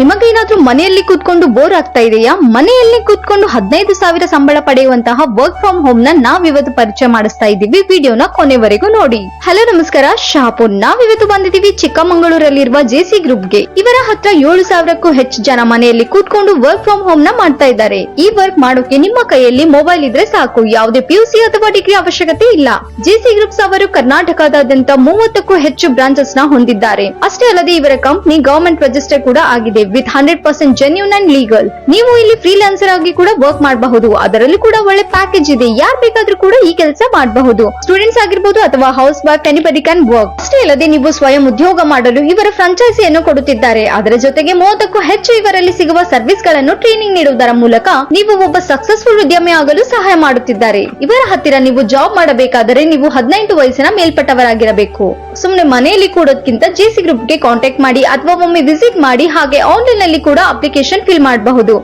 ನಿಮಗೇನಾದ್ರೂ ಮನೆಯಲ್ಲಿ ಕೂತ್ಕೊಂಡು ಬೋರ್ ಆಗ್ತಾ ಇದೆಯಾ? ಮನೆಯಲ್ಲಿ ಕೂತ್ಕೊಂಡು ಹದಿನೈದು ಸಾವಿರ ಸಂಬಳ ಪಡೆಯುವಂತಹ ವರ್ಕ್ ಫ್ರಮ್ ಹೋಮ್ನ ನಾವಿವತ್ತು ಪರಿಚಯ ಮಾಡಿಸ್ತಾ ಇದ್ದೀವಿ. ವಿಡಿಯೋನ ಕೊನೆವರೆಗೂ ನೋಡಿ. ಹಲೋ ನಮಸ್ಕಾರ. ಶಾಪುರ್ ನಾವಿವತ್ತು ಬಂದಿದ್ದೀವಿ ಚಿಕ್ಕಮಗಳೂರಲ್ಲಿರುವ ಜೆಸಿ ಗ್ರೂಪ್ಗೆ. ಇವರ ಹತ್ರ ಏಳು ಸಾವಿರಕ್ಕೂ ಹೆಚ್ಚು ಜನ ಮನೆಯಲ್ಲಿ ಕೂತ್ಕೊಂಡು ವರ್ಕ್ ಫ್ರಮ್ ಹೋಮ್ನ ಮಾಡ್ತಾ ಇದ್ದಾರೆ. ಈ ವರ್ಕ್ ಮಾಡೋಕೆ ನಿಮ್ಮ ಕೈಯಲ್ಲಿ ಮೊಬೈಲ್ ಇದ್ರೆ ಸಾಕು. ಯಾವುದೇ ಪಿಯುಸಿ ಅಥವಾ ಡಿಗ್ರಿ ಅವಶ್ಯಕತೆ ಇಲ್ಲ. ಜೆಸಿ ಗ್ರೂಪ್ಸ್ ಅವರು ಕರ್ನಾಟಕದಾದ್ಯಂತ ಮೂವತ್ತಕ್ಕೂ ಹೆಚ್ಚು ಬ್ರಾಂಚಸ್ನ ಹೊಂದಿದ್ದಾರೆ. ಅಷ್ಟೇ ಅಲ್ಲದೆ ಇವರ ಕಂಪನಿ ಗವರ್ಮೆಂಟ್ ರಿಜಿಸ್ಟರ್ ಕೂಡ ಆಗಿದೆ. With hundred percent genuine and legal ನೀವು ಇಲ್ಲಿ ಫ್ರೀಲಾನ್ಸರ್ ಆಗಿ ಕೂಡ ವರ್ಕ್ ಮಾಡಬಹುದು. ಅದರಲ್ಲಿ ಕೂಡ ಒಳ್ಳೆ ಪ್ಯಾಕೇಜ್ ಇದೆ. ಯಾರ್ ಬೇಕಾದ್ರೂ ಕೂಡ ಈ ಕೆಲಸ ಮಾಡಬಹುದು. ಸ್ಟೂಡೆಂಟ್ಸ್ ಆಗಿರ್ಬೋದು ಅಥವಾ house wife anybody can work ಅಷ್ಟೇ ಅಲ್ಲದೆ ನೀವು ಸ್ವಯಂ ಉದ್ಯೋಗ ಮಾಡಲು ಇವರ ಫ್ರಾಂಚೈಸಿಯನ್ನು ಕೊಡುತ್ತಿದ್ದಾರೆ. ಅದರ ಜೊತೆಗೆ ಮೂವತ್ತಕ್ಕೂ ಹೆಚ್ಚು ಇವರಲ್ಲಿ ಸಿಗುವ ಸರ್ವಿಸ್ಗಳನ್ನು ಟ್ರೈನಿಂಗ್ ನೀಡುವುದರ ಮೂಲಕ ನೀವು ಒಬ್ಬ ಸಕ್ಸಸ್ಫುಲ್ ಉದ್ಯಮಿ ಆಗಲು ಸಹಾಯ ಮಾಡುತ್ತಿದ್ದಾರೆ. ಇವರ ಹತ್ತಿರ ನೀವು ಜಾಬ್ ಮಾಡಬೇಕಾದರೆ ನೀವು ಹದಿನೆಂಟು ವಯಸ್ಸಿನ ಮೇಲ್ಪಟ್ಟವರಾಗಿರಬೇಕು. ಸುಮ್ಮನೆ ಮನೆಯಲ್ಲಿ ಕೂಡೋದ್ಕಿಂತ ಜೆಸಿ ಗ್ರೂಪ್ಗೆ ಕಾಂಟ್ಯಾಕ್ಟ್ ಮಾಡಿ ಅಥವಾ ಒಮ್ಮೆ ವಿಸಿಟ್ ಮಾಡಿ ಹಾಗೆ ಆನ್ಲೈನ್ನಲ್ಲಿ ಕೂಡ ಅಪ್ಲಿಕೇಶನ್ ಫಿಲ್ ಮಾಡಬಹುದು.